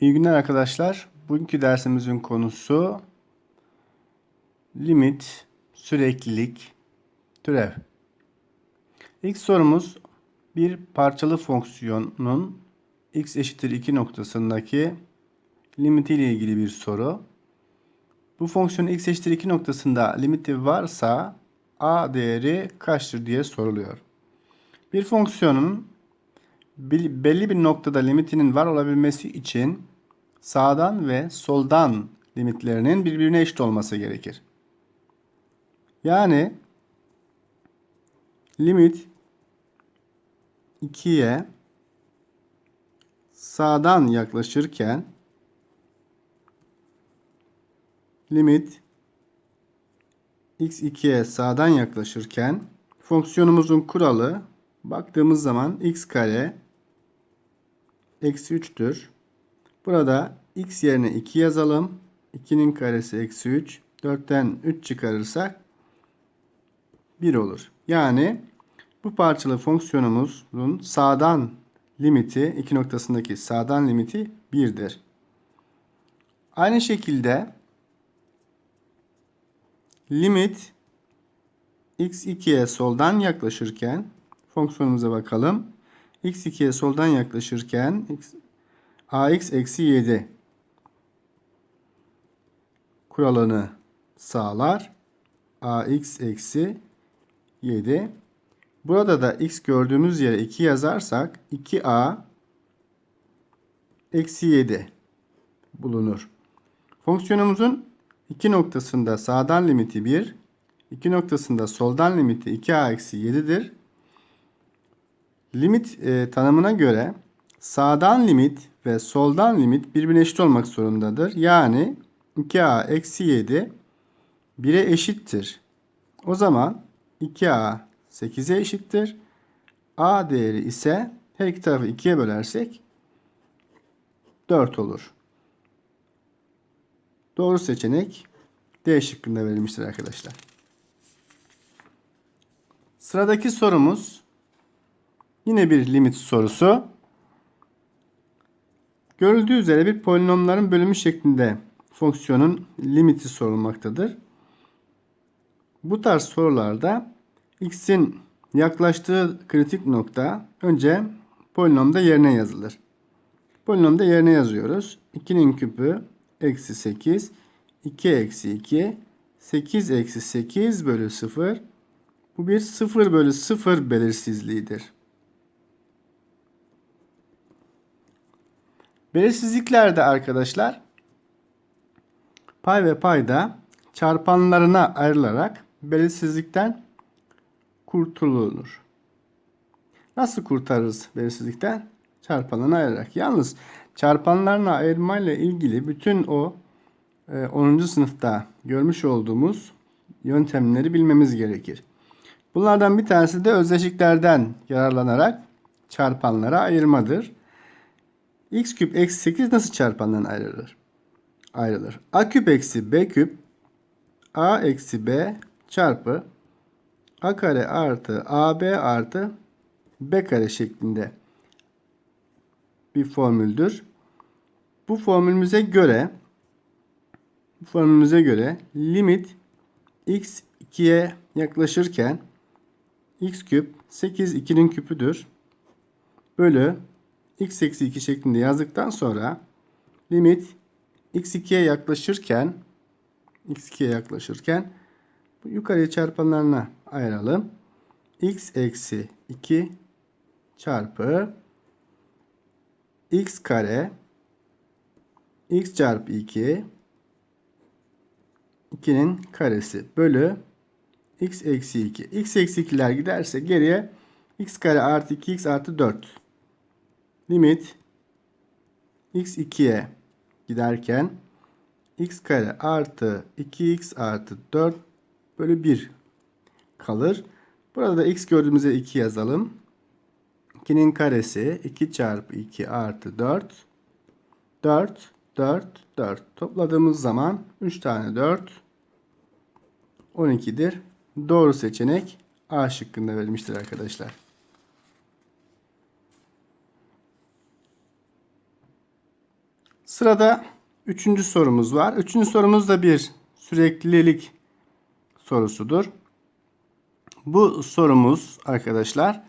İyi günler arkadaşlar. Bugünkü dersimizin konusu limit, süreklilik, türev. İlk sorumuz bir parçalı fonksiyonun x eşittir 2 noktasındaki limiti ile ilgili bir soru. Bu fonksiyonun x eşittir 2 noktasında limiti varsa a değeri kaçtır diye soruluyor. Bir fonksiyonun belli bir noktada limitinin var olabilmesi için sağdan ve soldan limitlerinin birbirine eşit olması gerekir. Yani limit 2'ye sağdan yaklaşırken limit x2'ye sağdan yaklaşırken fonksiyonumuzun kuralı baktığımız zaman x kare eksi 3'tür. Burada x yerine 2 yazalım. 2'nin karesi eksi 3. 4'ten 3 çıkarırsak 1 olur. Yani bu parçalı fonksiyonumuzun sağdan limiti, iki noktasındaki sağdan limiti 1'dir. Aynı şekilde limit x2'ye soldan yaklaşırken fonksiyonumuza bakalım. X2'ye soldan yaklaşırken x, ax eksi 7 kuralını sağlar. ax eksi 7. Burada da x gördüğümüz yere 2 yazarsak 2a eksi 7 bulunur. Fonksiyonumuzun iki noktasında sağdan limiti 1, iki noktasında soldan limiti 2a eksi 7'dir. Limit e, tanımına göre sağdan limit ve soldan limit birbirine eşit olmak zorundadır. Yani 2a eksi 7 1'e eşittir. O zaman 2a 8'e eşittir. a değeri ise her iki tarafı 2'ye bölersek 4 olur. Doğru seçenek D şıkkında verilmiştir arkadaşlar. Sıradaki sorumuz yine bir limit sorusu. Görüldüğü üzere bir polinomların bölümü şeklinde fonksiyonun limiti sorulmaktadır. Bu tarz sorularda x'in yaklaştığı kritik nokta önce polinomda yerine yazılır. Polinomda yerine yazıyoruz. 2'nin küpü eksi 8, 2 eksi 2, 8 eksi 8 bölü 0. Bu bir 0 bölü 0 belirsizliğidir. Belirsizliklerde arkadaşlar pay ve payda çarpanlarına ayrılarak belirsizlikten kurtulunur. Nasıl kurtarırız belirsizlikten? Çarpanlarına ayırarak. Yalnız çarpanlarına ayırmayla ilgili bütün o 10. E, sınıfta görmüş olduğumuz yöntemleri bilmemiz gerekir. Bunlardan bir tanesi de özdeşiklerden yararlanarak çarpanlara ayırmadır. X küp eksi 8 nasıl çarpandan ayrılır? Ayrılır. a küp eksi b küp a eksi b çarpı a kare artı ab artı b kare şeklinde bir formüldür. Bu formülümüze göre bu formülümüze göre limit x 2'ye yaklaşırken x küp 8 2'nin küpüdür. Bölü x eksi 2 şeklinde yazdıktan sonra limit x2'ye yaklaşırken x2'ye yaklaşırken bu yukarıya çarpanlarına ayıralım. x eksi 2 çarpı x kare x çarpı 2 2'nin karesi bölü x eksi 2. x eksi 2'ler giderse geriye x kare artı 2x artı 4. Limit x 2'ye giderken x kare artı 2x artı 4 bölü 1 kalır. Burada da x gördüğümüzde 2 yazalım. 2'nin karesi 2 çarpı 2 artı 4. 4, 4, 4. Topladığımız zaman 3 tane 4 12'dir. Doğru seçenek A şıkkında verilmiştir arkadaşlar. Sırada üçüncü sorumuz var. Üçüncü sorumuz da bir süreklilik sorusudur. Bu sorumuz arkadaşlar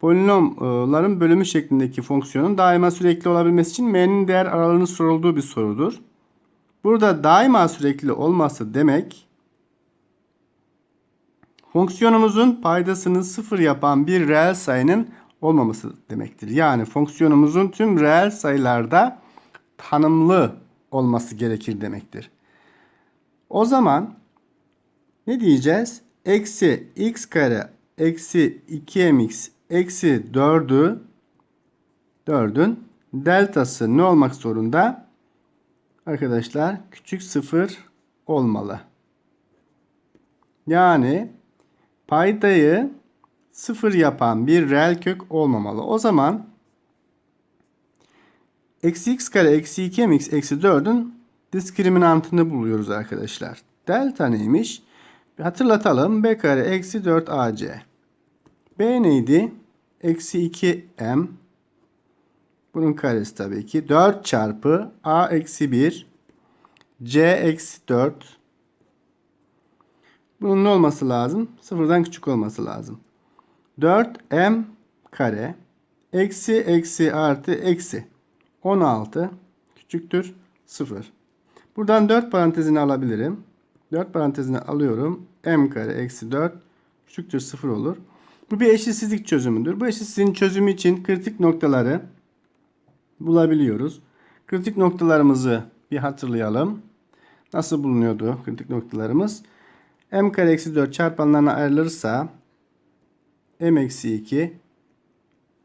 polinomların bölümü şeklindeki fonksiyonun daima sürekli olabilmesi için m'nin değer aralığının sorulduğu bir sorudur. Burada daima sürekli olması demek fonksiyonumuzun paydasını sıfır yapan bir reel sayının olmaması demektir. Yani fonksiyonumuzun tüm reel sayılarda tanımlı olması gerekir demektir. O zaman ne diyeceğiz? Eksi x kare eksi 2mx eksi 4'ü 4'ün deltası ne olmak zorunda? Arkadaşlar küçük sıfır olmalı. Yani paydayı sıfır yapan bir reel kök olmamalı. O zaman eksi x kare eksi 2mx eksi 4'ün diskriminantını buluyoruz arkadaşlar. Delta neymiş? Hatırlatalım. b kare eksi 4 ac. b neydi? Eksi 2m. Bunun karesi tabii ki. 4 çarpı a eksi 1 c eksi 4 bunun ne olması lazım? Sıfırdan küçük olması lazım. 4m kare eksi eksi artı eksi 16 küçüktür 0. Buradan 4 parantezini alabilirim. 4 parantezini alıyorum. m kare eksi 4 küçüktür 0 olur. Bu bir eşitsizlik çözümüdür. Bu eşitsizliğin çözümü için kritik noktaları bulabiliyoruz. Kritik noktalarımızı bir hatırlayalım. Nasıl bulunuyordu kritik noktalarımız? m kare eksi 4 çarpanlarına ayrılırsa m eksi 2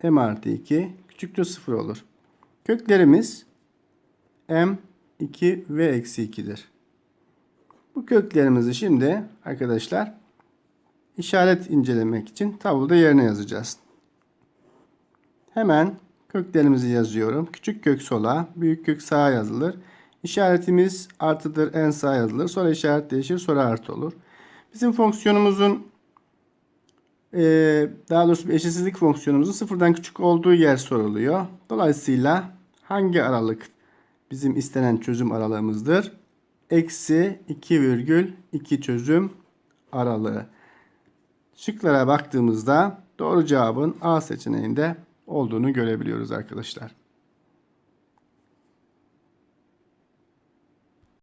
m artı 2 küçüktür 0 olur. Köklerimiz m 2 ve eksi 2'dir. Bu köklerimizi şimdi arkadaşlar işaret incelemek için tabloda yerine yazacağız. Hemen köklerimizi yazıyorum. Küçük kök sola, büyük kök sağa yazılır. İşaretimiz artıdır, en sağa yazılır. Sonra işaret değişir, sonra artı olur. Bizim fonksiyonumuzun daha doğrusu bir eşitsizlik fonksiyonumuzun sıfırdan küçük olduğu yer soruluyor. Dolayısıyla hangi aralık bizim istenen çözüm aralığımızdır? Eksi 2,2 çözüm aralığı. Şıklara baktığımızda doğru cevabın A seçeneğinde olduğunu görebiliyoruz arkadaşlar.